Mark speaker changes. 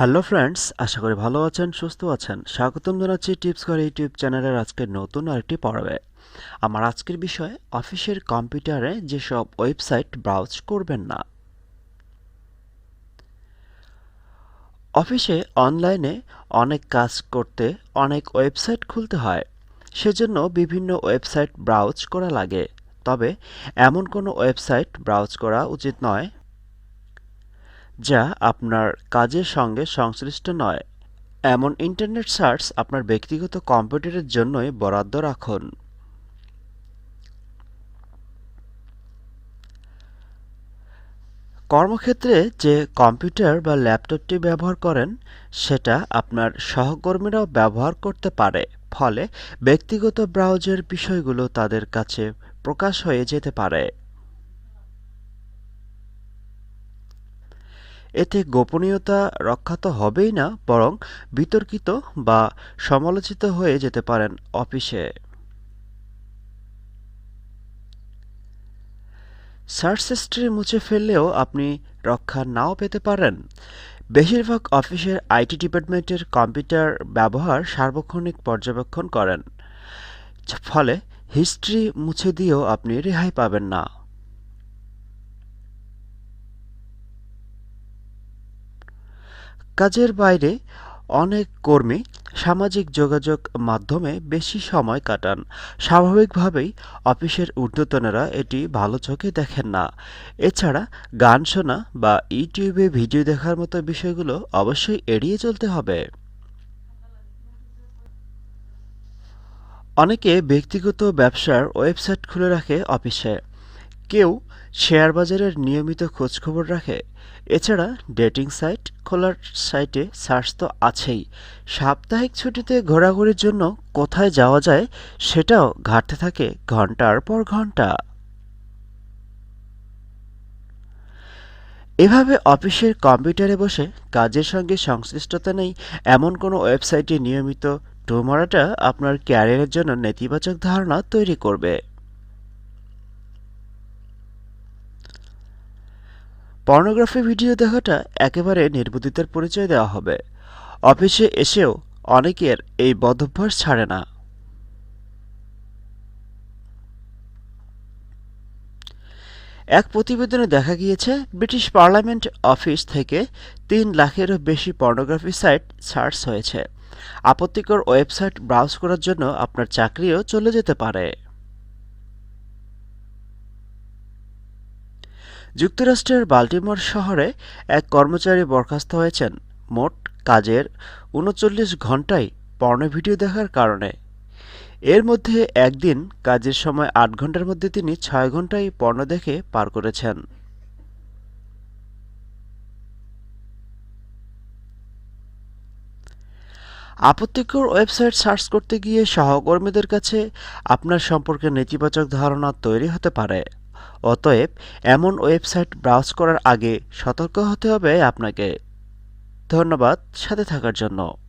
Speaker 1: Hello friends, আশা করি ভালো আছেন, সুস্থ আছেন। স্বাগতম জানাচ্ছি টিপস করে ইউটিউব চ্যানেলের আজকের নতুন আরেকটি পর্বে। আমার আজকের বিষয়, অফিসের কম্পিউটারে যেসব ওয়েবসাইট ব্রাউজ করবেন না। অফিসে অনলাইনে অনেক কাজ করতে অনেক ওয়েবসাইট খুলতে হয়। সেজন্য বিভিন্ন ওয়েবসাইট ব্রাউজ করা লাগে। তবে এমন কোনো ওয়েবসাইট ব্রাউজ করা উচিত নয় যা আপনার কাজের সঙ্গে সংশ্লিষ্ট নয়। এমন ইন্টারনেট সার্চ আপনার ব্যক্তিগত কম্পিউটারের জন্যই বরাদ্দ রাখুন। কর্মক্ষেত্রে যে কম্পিউটার বা ল্যাপটপটি ব্যবহার করেন, সেটা আপনার সহকর্মীরাও ব্যবহার করতে পারে, ফলে ব্যক্তিগত ব্রাউজের বিষয়গুলো তাদের কাছে প্রকাশ হয়ে যেতে পারে। এতে গোপনীয়তা রক্ষা তো হবেই না, বরং বিতর্কিত বা সমালোচিত হয়ে যেতে পারেন অফিসে। সার্চ হিস্ট্রি মুছে ফেললেও আপনি রক্ষা নাও পেতে পারেন। বেশিরভাগ অফিসের আইটি ডিপার্টমেন্টের কম্পিউটার ব্যবহার সার্বক্ষণিক পর্যবেক্ষণ করেন, ফলে হিস্ট্রি মুছে দিয়েও আপনি রেহাই পাবেন না। কাজের বাইরে অনেক কর্মী সামাজিক যোগাযোগ মাধ্যমে বেশি সময় কাটান। স্বাভাবিকভাবেই অফিসের ঊর্ধ্বতনেরা এটি ভালো চোখে দেখেন না। এছাড়া গান শোনা বা ইউটিউবে ভিডিও দেখার মতো বিষয়গুলো অবশ্যই এড়িয়ে চলতে হবে। অনেকে ব্যক্তিগত ব্যবসার ওয়েবসাইট খুলে রাখে অফিসে। কেউ শেয়ার বাজারের নিয়মিত খোঁজখবর রাখে। এছাড়া ডেটিং সাইট, খোলার সাইটে সার্চ তো আছেই। সাপ্তাহিক ছুটিতে ঘোরাঘুরির জন্য কোথায় যাওয়া যায় সেটাও ঘাটতে থাকে ঘণ্টার পর ঘণ্টা। এভাবে অফিসের কম্পিউটারে বসে কাজের সঙ্গে সংশ্লিষ্টতা নেই এমন কোনো ওয়েবসাইটে নিয়মিত। টো মারাটা আপনার ক্যারিয়ারের জন্য নেতিবাচক ধারণা তৈরি করবে। পর্নোগ্রাফি ভিডিও দেখাটা একেবারে নির্বুদ্ধিতার পরিচয় দেওয়া হবে। অফিসে এসেও অনেকের এই বদভ্যাস ছাড়ে না। এক প্রতিবেদনে দেখা গিয়েছে, ব্রিটিশ পার্লামেন্ট অফিস থেকে তিন লাখেরও বেশি পর্নোগ্রাফি সাইট সার্চ হয়েছে। আপত্তিকর ওয়েবসাইট ব্রাউজ করার জন্য আপনার চাকরিও চলে যেতে পারে। যুক্তরাষ্ট্রের বাল্টিমোর শহরে এক কর্মচারী বরখাস্ত হয়েছেন। মোট কাজের উনচল্লিশ ঘন্টায় পর্ণ ভিডিও দেখার কারণে। এর মধ্যে একদিন কাজের সময় আট ঘণ্টার মধ্যে তিনি ছয় ঘন্টায় পর্ণ দেখে পার করেছেন। আপত্তিকর ওয়েবসাইট সার্চ করতে গিয়ে সহকর্মীদের কাছে আপনার সম্পর্কে নেতিবাচক ধারণা তৈরি হতে পারে। অতএব এমন ওয়েবসাইট ব্রাউজ করার আগে সতর্ক হতে হবে আপনাকে। ধন্যবাদ সাথে থাকার জন্য।